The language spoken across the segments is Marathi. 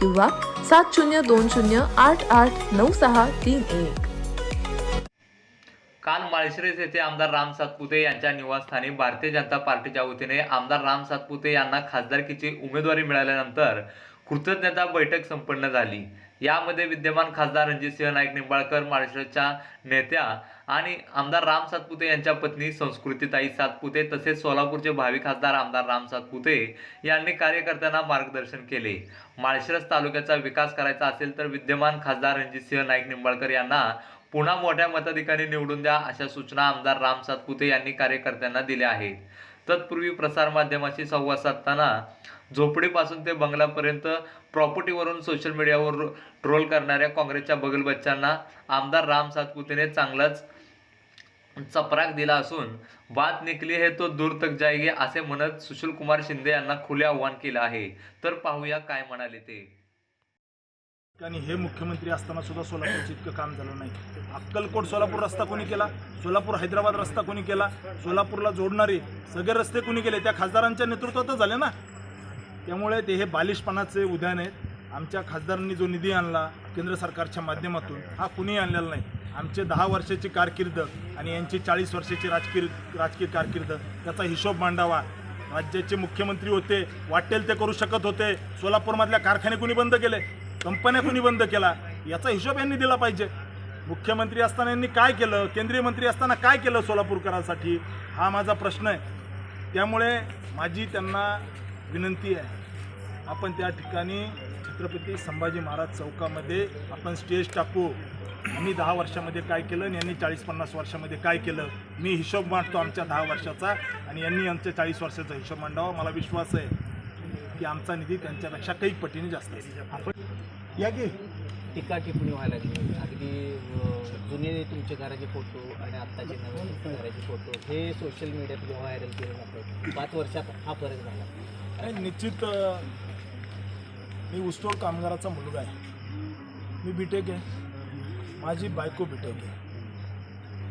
किंवा सात शून्य दोन शून्य आठ आठ नऊ सहा तीन एक. काल माळशिरस येथे आमदार राम सातपुते यांच्या निवासस्थानी भारतीय जनता पार्टीच्या वतीने आमदार राम सातपुते यांना खासदारकीची उमेदवारी मिळाल्यानंतर कृतज्ञता बैठक संपन्न झाली. यामध्ये विद्यमान खासदार रणजितसिंह नाईक निंबाळकर माळशिरसच्या नेत्या आणि आमदार राम सातपुते यांच्या पत्नी संस्कृतीताई सातपुते तसेच सोलापूरचे भावी खासदार आमदार राम सातपुते यांनी कार्यकर्त्यांना मार्गदर्शन केले. माळशिरस तालुक्याचा विकास करायचा असेल तर विद्यमान खासदार रणजितसिंह नाईक निंबाळकर यांना पुन्हा मोठ्या मताधिकारी निवडून द्या अशा सूचना आमदार राम सातपुते यांनी कार्यकर्त्यांना दिल्या आहेत. तत्पूर्वी प्रसारमाध्यमाशी संवाद साधताना झोपडीपासून ते बंगल्यापर्यंत प्रॉपर्टीवरून सोशल मीडियावर ट्रोल करणाऱ्या काँग्रेसच्या बगलबच्चांना आमदार राम सातपुतेने चांगलाच चपराक दिला असून बात निकली हे तो दूर तक जाएगी असे म्हणत सुशील कुमार शिंदे यांना खुले आव्हान केलं आहे. तर पाहूया काय म्हणाले ते. आणि हे मुख्यमंत्री असताना सुद्धा सोलापूरचं इतकं काम झालं नाही. अक्कलकोट सोलापूर रस्ता कोणी केला? सोलापूर हैदराबाद रस्ता कोणी केला? सोलापूरला जोडणारे सगळे रस्ते कोणी केले? त्या खासदारांच्या नेतृत्वातच झाले ना. त्यामुळे ते हे बालिशपणाचे उद्यान आहेत. आमच्या खासदारांनी जो निधी आणला केंद्र सरकारच्या माध्यमातून हा कुणीही आणलेला नाही. आमचे दहा वर्षाची कारकीर्द आणि यांची चाळीस वर्षाची राजकीय राजकीय कारकीर्द त्याचा हिशोब मांडावा. राज्याचे मुख्यमंत्री होते वाटेल ते करू शकत होते. सोलापूरमधल्या कारखाने कुणी बंद केले? कंपन्या कुणी बंद केला? याचा हिशोब यांनी दिला पाहिजे. मुख्यमंत्री असताना यांनी काय केलं? केंद्रीय मंत्री असताना काय केलं सोलापूरकरांसाठी? हा माझा प्रश्न आहे. त्यामुळे माझी त्यांना विनंती आहे. आपण त्या ठिकाणी छत्रपती संभाजी महाराज चौकामध्ये आपण स्टेज टाकू. आम्ही दहा वर्षामध्ये काय केलं आणि यांनी चाळीस पन्नास वर्षामध्ये काय केलं? मी हिशोब मांडतो आमच्या दहा वर्षाचा आणि यांनी आमच्या चाळीस वर्षाचा हिशोब मांडावा. मला विश्वास आहे की आमचा निधी त्यांच्यापेक्षा काही पटीने जास्त आपण या की? टीका टिप्पणी व्हायला लागली. अगदी जुने तुमचे घराचे फोटो आणि आत्ताचे नवीन घराचे फोटो हे सोशल मीडियात व्हायरल केले जातात. पाच वर्षात हा फरक झाला. निश्चित मी ऊसतोड कामगाराचा मुलगा आहे. मी बीटेक आहे. माझी बायको बीटेक आहे.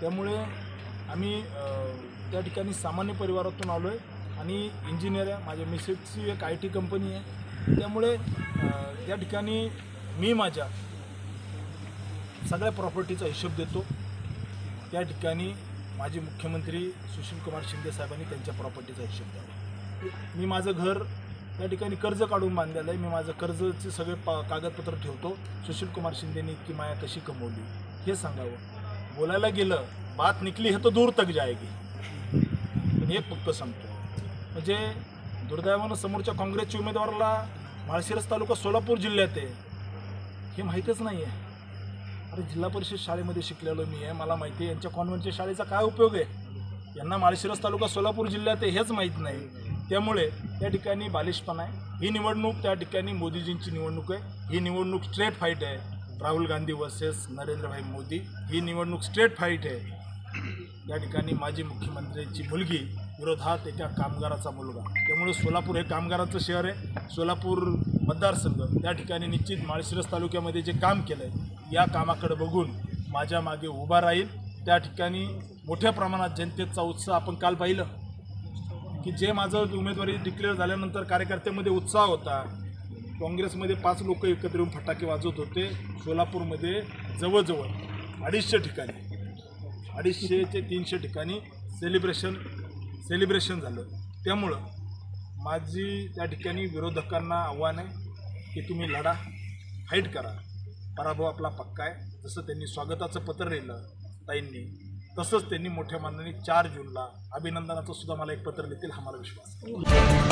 त्यामुळे आम्ही त्या ठिकाणी सामान्य परिवारातून आलो आहे आणि इंजिनियर आहे. माझ्या मिसेसची एक आय टी कंपनी आहे. त्यामुळे त्या ठिकाणी मी माझ्या सगळ्या प्रॉपर्टीचा हिशोब देतो. त्या ठिकाणी माजी मुख्यमंत्री सुशीलकुमार शिंदे साहेबांनी त्यांच्या प्रॉपर्टीचा हिशोब द्यावा. मी माझं घर त्या ठिकाणी कर्ज काढून बांधलेलं आहे. मी माझं कर्जचे सगळे पा कागदपत्र ठेवतो. सुशीलकुमार शिंदेनी इतकी माया कशी कमवली? हे सांगावं. बोलायला गेलं बात निकली हे तर दूर तक जाएगी पण एक फक्त सांगतो. म्हणजे दुर्दैवानं समोरच्या काँग्रेसच्या उमेदवाराला माळशिरस तालुका सोलापूर जिल्ह्यात आहे. हे माहीतच नाही आहे अरे जिल्हा परिषद शाळेमध्ये शिकलेलो मी आहे. मला माहिती आहे यांच्या कॉन्व्हेंटच्या शाळेचा काय उपयोग आहे? यांना माळशिरस तालुका सोलापूर जिल्ह्यात आहे हेच माहीत नाही. त्यामुळे त्या ठिकाणी बालिशपणा आहे. ही निवडणूक त्या ठिकाणी मोदीजींची निवडणूक आहे. ही निवडणूक स्ट्रेट फाईट आहे. राहुल गांधी वर्सेस नरेंद्रभाई मोदी. ही निवडणूक स्ट्रेट फाईट आहे. या ठिकाणी माजी मुख्यमंत्र्यांची मुलगी विरोधात एका कामगाराचा मुलगा. त्यामुळे सोलापूर हे कामगाराचं शहर आहे. सोलापूर मतदारसंघ त्या ठिकाणी निश्चित माळशिरस तालुक्यामध्ये जे काम केलं आहे या कामाकडे बघून माझ्या मागे उभा राहील. त्या ठिकाणी मोठ्या प्रमाणात जनतेचा उत्साह आपण काल पाहिलं. की जे माझं उमेदवारी डिक्लेअर झाल्यानंतर कार्यकर्त्यामध्ये उत्साह होता काँग्रेसमध्ये पाच लोक एकत्र येऊन फटाके वाजवत होते सोलापूरमध्ये जवळजवळ अडीचशे ठिकाणी अडीचशे ते तीनशे ठिकाणी सेलिब्रेशन सेलिब्रेशन झालं. त्यामुळं माझी त्या ठिकाणी विरोधकांना आव्हान आहे की तुम्ही लढा फाईट करा. पराभव आपला पक्का आहे. जसं त्यांनी स्वागताचं पत्र लिहिलं ताईंनी तसंच त्यांनी मोठ्या मानाने चार जूनला अभिनंदनाचं सुद्धा मला एक पत्र लिहितील हा मला विश्वास आहे.